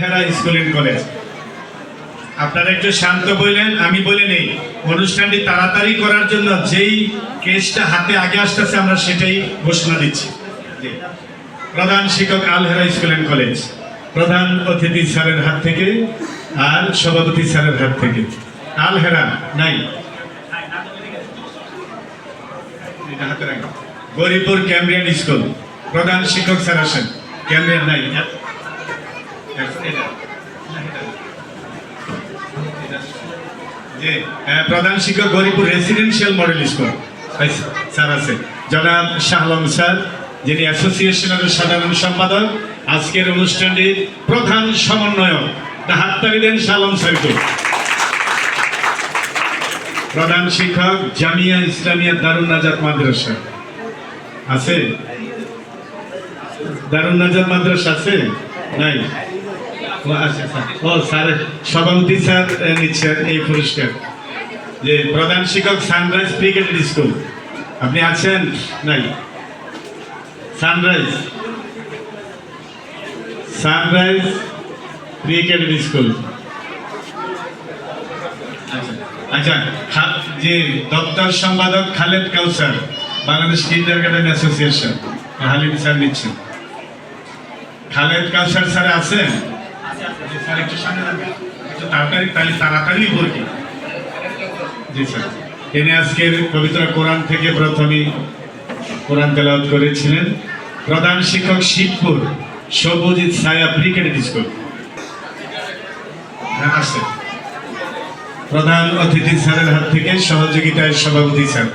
Hera school and college আপনারা একটু শান্ত বললেন আমি বলে নেই অনুষ্ঠানটি তাড়াতাড়ি করার জন্য যেই কেসটা হাতে আগে আসতেছে, আমরা সেটাই ঘোষণা দিচ্ছি। প্রধান শিক্ষক আলহেরা স্কুল অ্যান্ড কলেজ প্রধান অতিথি স্যারের হাত থেকে আর সভাপতি স্যারের হাত থেকে। আলহেরা, নাই। এটা হাতে গরিপুর ক্যামরিয়ান স্কুল। প্রধান শিক্ষক স্যার আসেন। ক্যামরিয়ান নাই। প্রধান শিক্ষক Gouripur residential model school sir আছে। জনাব শাহলম স্যার, যিনি অ্যাসোসিয়েশনের সাধারণ সম্পাদক, আজকের অনুষ্ঠানটির প্রধান সমন্বয়ক। হাততালি দেন শাহলম স্যারকে প্রধান শিক্ষক জামিয়া ইসলামিয়া দারুণ নাজাত মাদ্রাসা। আছে? দারুণ নাজাত মাদ্রাসা আছে? নাই। ও স্যার প্রধান শিক্ষক স্কুল আপনি আছেন? নাই। সানরাইজ সানরাইজ ক্রিকেট স্কুল আচ্ছা যে দপ্তর সম্পাদক Khaled Kawsar, Bangladesh kindergarten association. Halim sir নিচ্ছেন। খালেদ কাউসার স্যার আছেন? জি, স্যার একটু সামনে একটু তাড়াতাড়ি তাহলে তাড়াতাড়ি জি স্যার। তিনি আজকের পবিত্র কোরআন থেকে প্রথমেই কোরআন করেছিলেন। প্রধান শিক্ষক শিবপুর সবুজিৎ ছায়া ক্রিকেট স্কুল প্রধান অতিথি স্যারের হাত থেকে সহযোগিতায় সভাপতি স্যার।